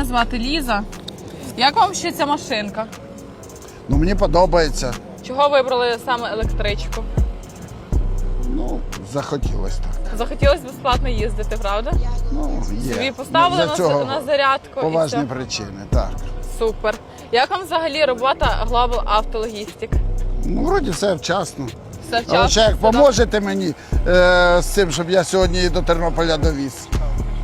Мене звати Ліза. Як вам ще ця машинка? Ну мені подобається. Чого вибрали саме електричку? Ну, захотілося так. Захотілося безплатно їздити, правда? Ну, є. Собі поставили За на, цього на зарядку поважні і все. причини, так. Супер. Як вам взагалі робота Global Автологістик? Ну, вроді все вчасно. Все Але ще як поможете мені е, з цим, щоб я сьогодні до Тернополя довіз.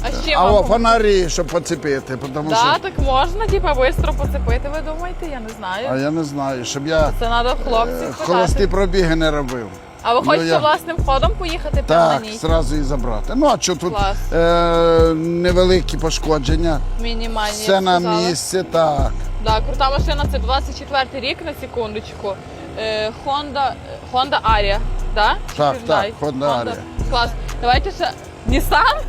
А чим А о, фонарі, щоб поцепити, тому Да, що. так можна, типа, швидко поцепити, ви думаєте? Я не знаю. А я не знаю, щоб я Це треба в е, хлопців холості пробіги не робив. А ви Ну, хочете я- власним ходом поїхати прямо на Так, ній? зразу і забрати. Ну, а що тут Клас. е, невеликі пошкодження, Мінімальні. все б на сказала. місці, так. Да, крута машина, це 24 рік на секундочку. Е, Honda, Honda Aria, да? Чи Так, Hyundai? так, Honda Aria. Клас. Давайте ще Nissan?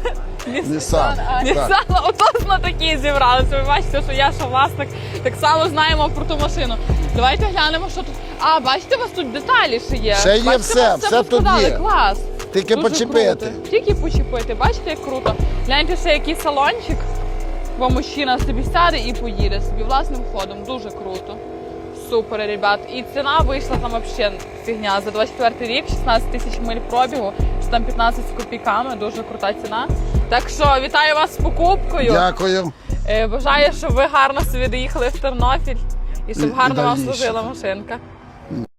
Nissan. Nissan, ото на такі зібралися. Ви бачите, що я, що власник, так само знаємо про ту машину. Давайте глянемо, що тут. А, бачите, у вас тут деталі ще є. Ще є все, все тут є. Клас. Тільки Дуже почепити. круто. Тільки почепити. Бачите, як круто. Гляньте ще який салончик. Бо мужчина собі сяде і поїде собі власним ходом. Дуже круто. Супер, ребят. І ціна вийшла там взагалі фігня. За 24 рік, 16 тисяч миль пробігу, чи там 15 з копійками. Дуже крута ціна. Так що вітаю вас з покупкою. Дякую. Е, Бажаю, щоб ви гарно собі доїхали в Тернопіль і щоб гарно вам служила машинка.